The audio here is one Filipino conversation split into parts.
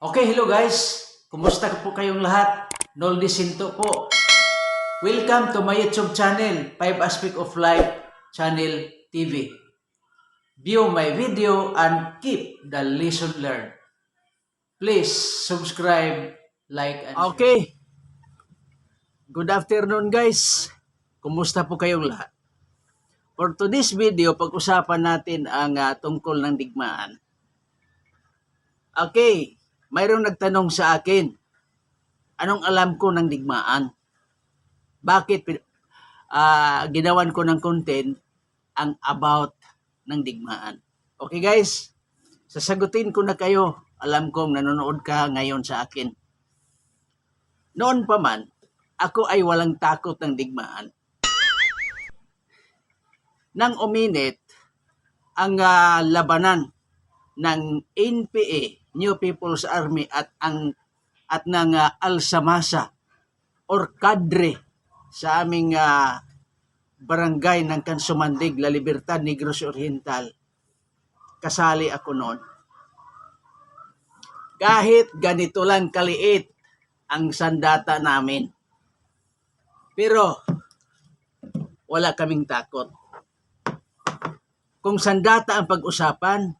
Okay, hello guys. Kumusta po kayong lahat? Noldi Sinto po. Welcome to my YouTube channel, 5 Aspect of Life Channel TV. View my video and keep the lesson learned. Please subscribe, like, and Okay. Good afternoon guys. Kumusta po kayong lahat? For today's video, pag-usapan natin ang ah, tungkol ng digmaan. Okay, mayroong nagtanong sa akin, anong alam ko ng digmaan? Bakit ah, ginawan ko ng content ang about ng digmaan? Okay guys, sasagutin ko na kayo. Alam kong nanonood ka ngayon sa akin. Noon pa man, ako ay walang takot ng digmaan. Nang uminit ang ah, labanan ng NPA, New People's Army at ang at ng ah, Alsamasa or kadre sa aming ah, barangay ng Kansumandig, La Libertad, Negros Oriental. Kasali ako noon. Kahit ganito lang kaliit ang sandata namin. Pero wala kaming takot. Kung sandata ang pag-usapan,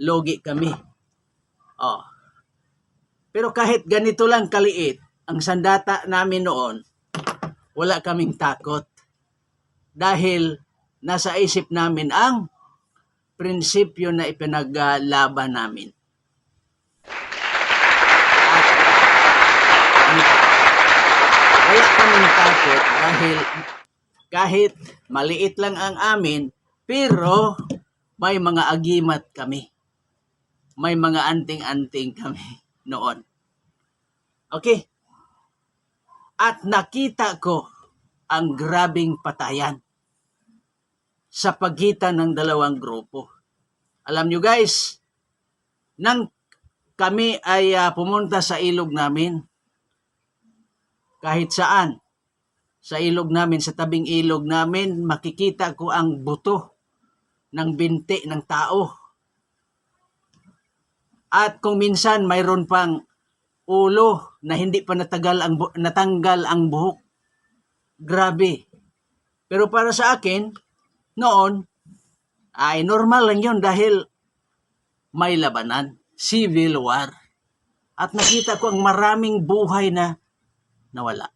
logi kami. Oh. Pero kahit ganito lang kaliit, ang sandata namin noon, wala kaming takot. Dahil nasa isip namin ang prinsipyo na ipinaglaban namin. At wala kaming takot dahil kahit maliit lang ang amin, pero may mga agimat kami. May mga anting-anting kami noon. Okay? At nakita ko ang grabing patayan sa pagitan ng dalawang grupo. Alam nyo guys, nang kami ay ah, pumunta sa ilog namin, kahit saan, sa ilog namin, sa tabing ilog namin, makikita ko ang buto ng binti ng tao. At kung minsan mayroon pang ulo na hindi pa natagal ang natanggal ang buhok. Grabe. Pero para sa akin, noon, ay normal lang yun dahil may labanan, civil war. At nakita ko ang maraming buhay na nawala.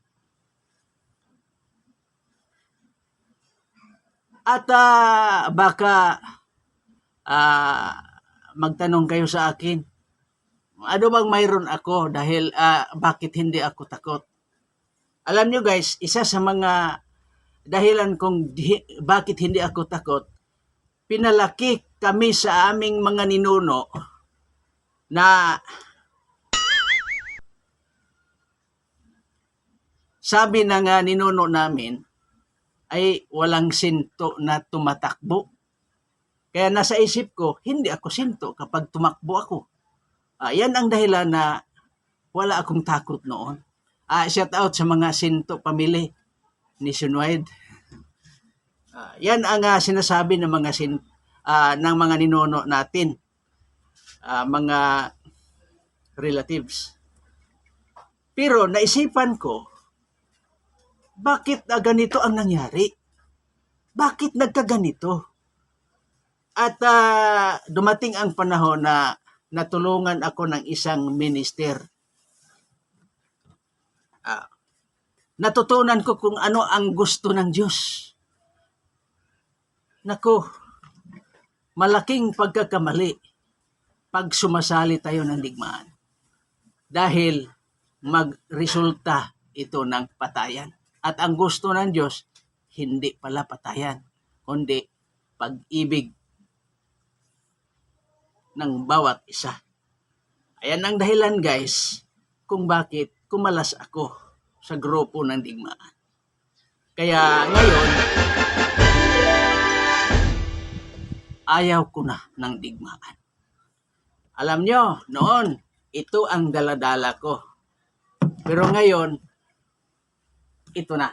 At ah, baka ah, magtanong kayo sa akin, ano bang mayroon ako dahil ah, bakit hindi ako takot? Alam nyo guys, isa sa mga dahilan kung di- bakit hindi ako takot, pinalaki kami sa aming mga ninuno na sabi na nga ninuno namin ay walang sinto na tumatakbo. Kaya nasa isip ko, hindi ako sinto kapag tumakbo ako. Ah, yan ang dahilan na wala akong takot noon. Ah, shout out sa mga sinto pamili nationwide. Ah, yan ang ah, sinasabi ng mga sin ah, ng mga ninuno natin. Ah, mga relatives. Pero naisipan ko, bakit na ganito ang nangyari? Bakit nagkaganito? At ah, dumating ang panahon na natulungan ako ng isang minister. Ah, natutunan ko kung ano ang gusto ng Diyos. Nako, malaking pagkakamali pag sumasali tayo ng digmaan. Dahil magresulta ito ng patayan. At ang gusto ng Diyos, hindi pala patayan, kundi pag-ibig ng bawat isa. Ayan ang dahilan guys kung bakit kumalas ako sa grupo ng digmaan. Kaya ngayon, ayaw ko na ng digmaan. Alam nyo, noon, ito ang daladala ko. Pero ngayon, ito na.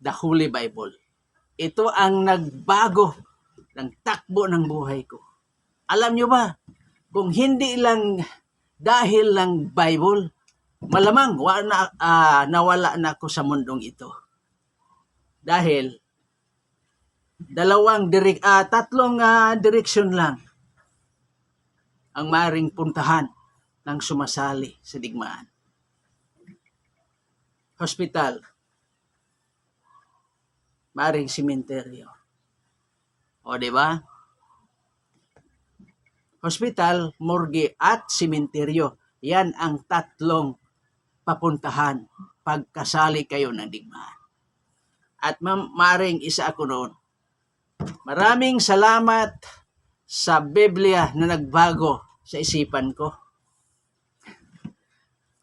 The Holy Bible. Ito ang nagbago ng takbo ng buhay ko. Alam nyo ba, kung hindi lang dahil lang Bible, malamang wa na, ah, nawala na ako sa mundong ito. Dahil dalawang direk ah, tatlong ah, direksyon lang ang maring puntahan ng sumasali sa digmaan. Hospital, maring simenteryo. O, di ba? Hospital, morgue at simenteryo. Yan ang tatlong papuntahan pagkasali kayo ng digmaan. At ma- maring isa ako noon. Maraming salamat sa Biblia na nagbago sa isipan ko.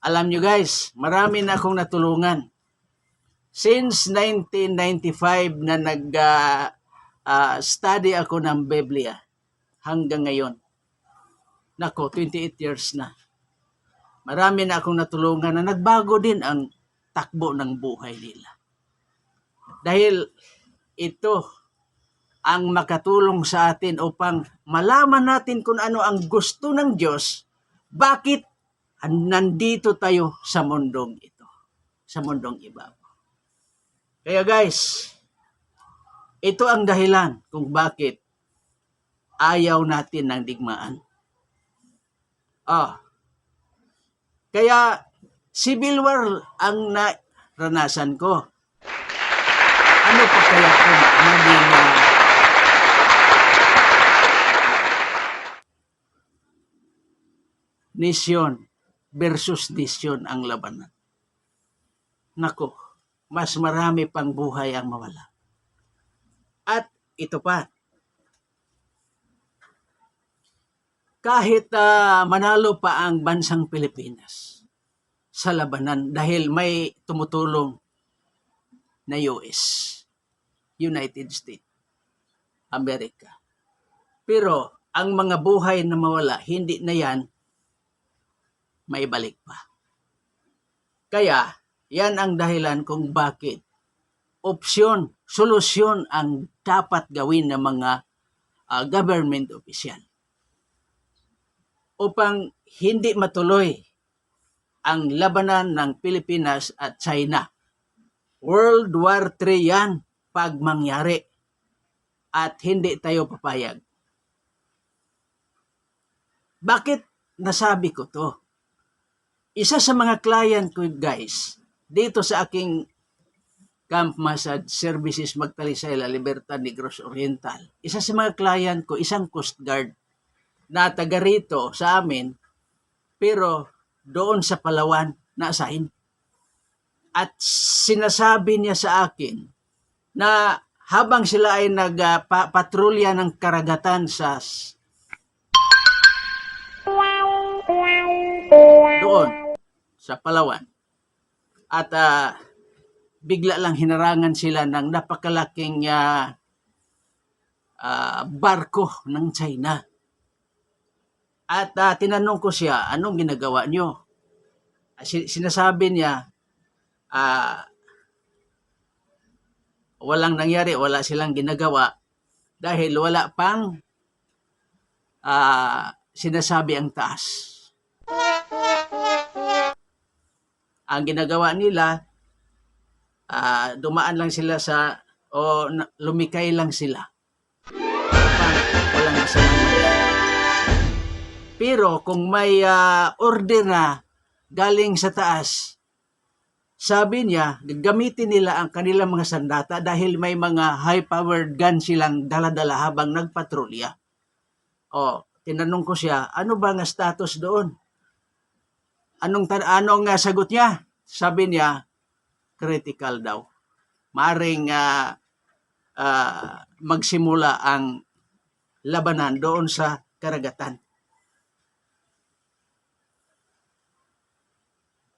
Alam nyo guys, marami na akong natulungan. Since 1995 na nag ah, ah, study ako ng Biblia hanggang ngayon. Nako, 28 years na. Marami na akong natulungan na nagbago din ang takbo ng buhay nila. Dahil ito ang makatulong sa atin upang malaman natin kung ano ang gusto ng Diyos, bakit nandito tayo sa mundong ito, sa mundong ibabaw. Kaya guys, ito ang dahilan kung bakit ayaw natin ng digmaan. Ah, kaya civil war ang naranasan ko. Ano pa kaya kung maging ah, nisyon versus nisyon ang labanan. Nako, mas marami pang buhay ang mawala. At ito pa, kahit ah, manalo pa ang bansang Pilipinas sa labanan dahil may tumutulong na US, United States, America. Pero ang mga buhay na mawala, hindi na yan may balik pa. Kaya, yan ang dahilan kung bakit opsyon, solusyon ang dapat gawin ng mga ah, government official upang hindi matuloy ang labanan ng Pilipinas at China. World War III yan pag mangyari at hindi tayo papayag. Bakit nasabi ko to? Isa sa mga client ko guys, dito sa aking Camp Massage Services Magtalisay La Libertad Negros Oriental. Isa sa mga client ko, isang Coast Guard na taga rito sa amin, pero doon sa Palawan na. At sinasabi niya sa akin na habang sila ay nagpatrolya ng karagatan sa doon sa Palawan at ah, bigla lang hinarangan sila ng napakalaking ah, ah, barko ng China. At ah, tinanong ko siya, anong ginagawa nyo? Ah, si- sinasabi niya, ah, walang nangyari, wala silang ginagawa dahil wala pang ah, sinasabi ang taas. Ang ginagawa nila, ah, dumaan lang sila sa, o lumikay lang sila. Walang masamang. Pero kung may ah, order na galing sa taas, sabi niya, gagamitin nila ang kanilang mga sandata dahil may mga high-powered gun silang daladala habang nagpatrolya. O, tinanong ko siya, ano ba ang status doon? Anong, anong ah, sagot niya? Sabi niya, critical daw. Maring ah, ah, magsimula ang labanan doon sa karagatan.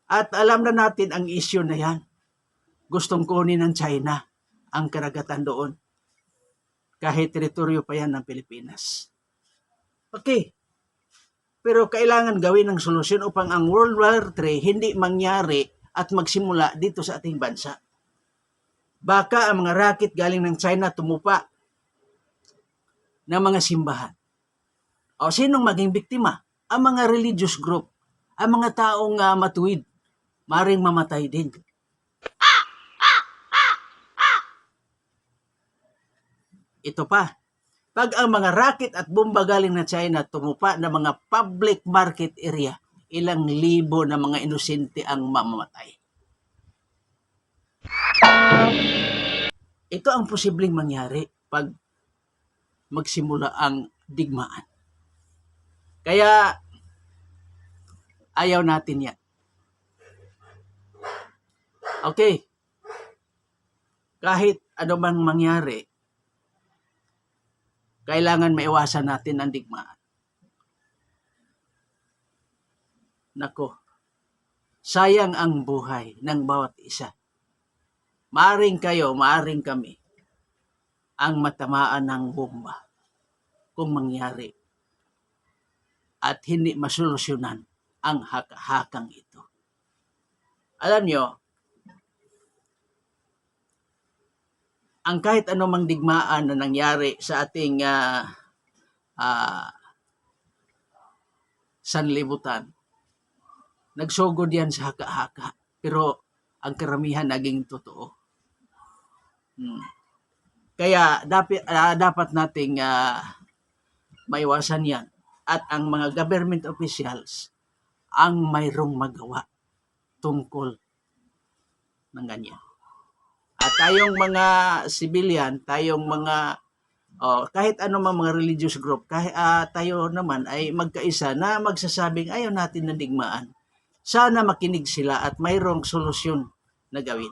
At alam na natin ang issue na yan. Gustong kunin ng China ang karagatan doon. Kahit teritoryo pa yan ng Pilipinas. Okay. Pero kailangan gawin ng solusyon upang ang World War III hindi mangyari at magsimula dito sa ating bansa. Baka ang mga racket galing ng China tumupa ng mga simbahan. O sinong maging biktima? Ang mga religious group, ang mga taong ah, matuwid, maring mamatay din. Ito pa, pag ang mga racket at bomba galing na China tumupa ng mga public market area, ilang libo na mga inosente ang mamamatay. Ito ang posibleng mangyari pag magsimula ang digmaan. Kaya ayaw natin yan. Okay. Kahit ano bang mangyari, kailangan maiwasan natin ang digmaan. Nako, sayang ang buhay ng bawat isa. Maaring kayo, maaring kami, ang matamaan ng bomba kung mangyari at hindi masolusyonan ang hakahakang ito. Alam nyo, ang kahit anumang digmaan na nangyari sa ating ah, ah, sanlibutan, nagsugod yan sa haka-haka. Pero ang karamihan naging totoo. Hmm. Kaya dapat, dapat nating ah, maiwasan yan. At ang mga government officials ang mayroong magawa tungkol ng ganyan. At tayong mga civilian, tayong mga oh, kahit ano mang mga religious group, kahit ah, tayo naman ay magkaisa na magsasabing ayaw natin na digmaan. Sana makinig sila at mayroong solusyon na gawin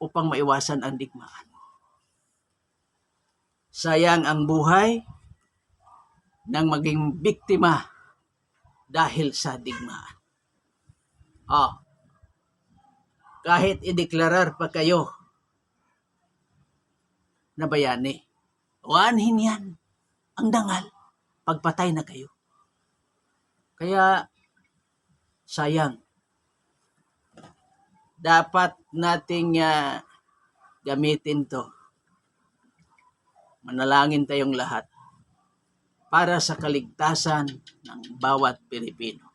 upang maiwasan ang digmaan. Sayang ang buhay ng maging biktima dahil sa digmaan. Oh, kahit ideklarar pa kayo na bayani, waanhin yan ang dangal pagpatay na kayo. Kaya sayang. Dapat nating ah, gamitin to. Manalangin tayong lahat para sa kaligtasan ng bawat Pilipino.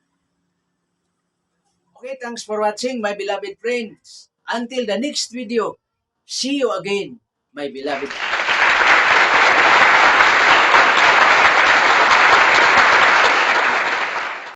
Okay, thanks for watching, my beloved friends. Until the next video, see you again, my beloved